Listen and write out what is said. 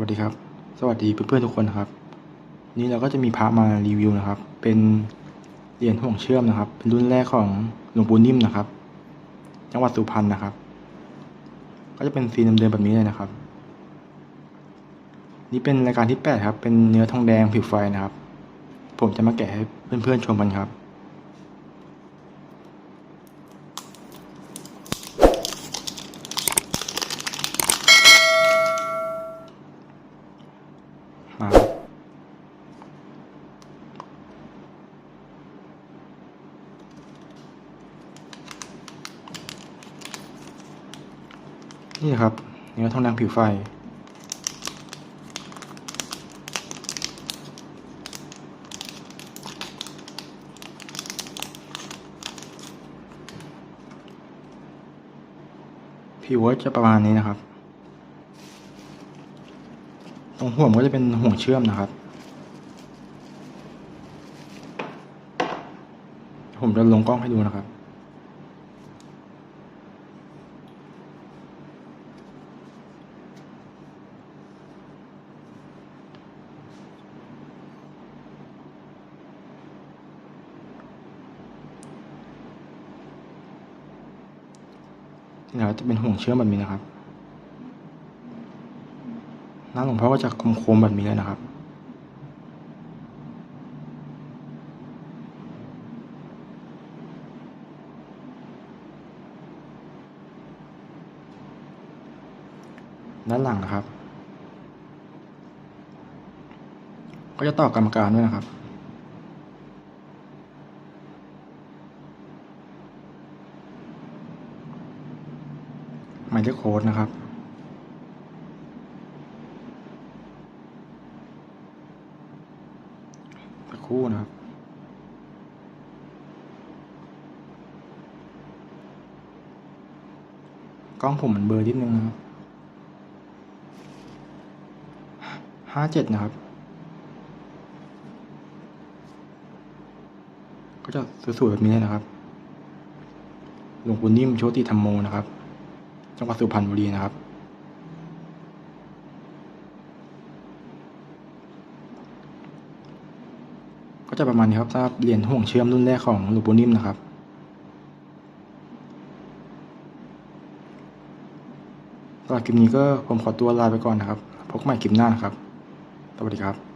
วัสดีเพื่อนๆทุกคนนะครับ นี่เราก็จะมีพระมารีวิวนะครับ เป็นเหรียญห่วงเชื่อมนะครับ เป็นรุ่นแรกของหลวงปู่นิ่มนะครับ จังหวัดสุพรรณนะครับ ก็จะเป็นสีเดิมๆแบบนี้เลยนะครับ นี่เป็นรายการที่แปดครับ เป็นเนื้อทองแดงผิวไฟนะครับ ผมจะมาแกะให้เพื่อนๆชมกันครับ มาครับนี่ครับเนื้อทองแดงผิวไฟผิวจะประมาณนี้นะครับ ตรงห่วงก็จะเป็นห่วงเชื่อมนะครับ ผมจะลงกล้องให้ดูนะครับนี่นะครับจะเป็นห่วงเชื่อมแบบนี้นะครับ หน้าหลวงพ่อก็จะคมๆแบบนี้เลยนะครับ ด้านหลังนะครับ ก็จะต่อกรรมการด้วยนะครับหมายเลขโค้ดนะครับ สักครู่นะครับกล้องผมมันเบอร์นิดนึงนะครับห้าเจ็ดนะครับ ก็จะสวยๆแบบนี้เลยนะครับ หลวงปู่นิ่มโชติธรรมโมนะครับ จังหวัดสุพรรณบุรีนะครับ จะประมาณนี้ครับสำหรับเหรียญห่วงเชื่อมรุ่นแรกของหลวงปู่นิ่มนะครับสำหรับคลิปนี้ก็ผมขอตัวลาไปก่อนนะครับ พบใหม่คลิปหน้านะครับ สวัสดีครับ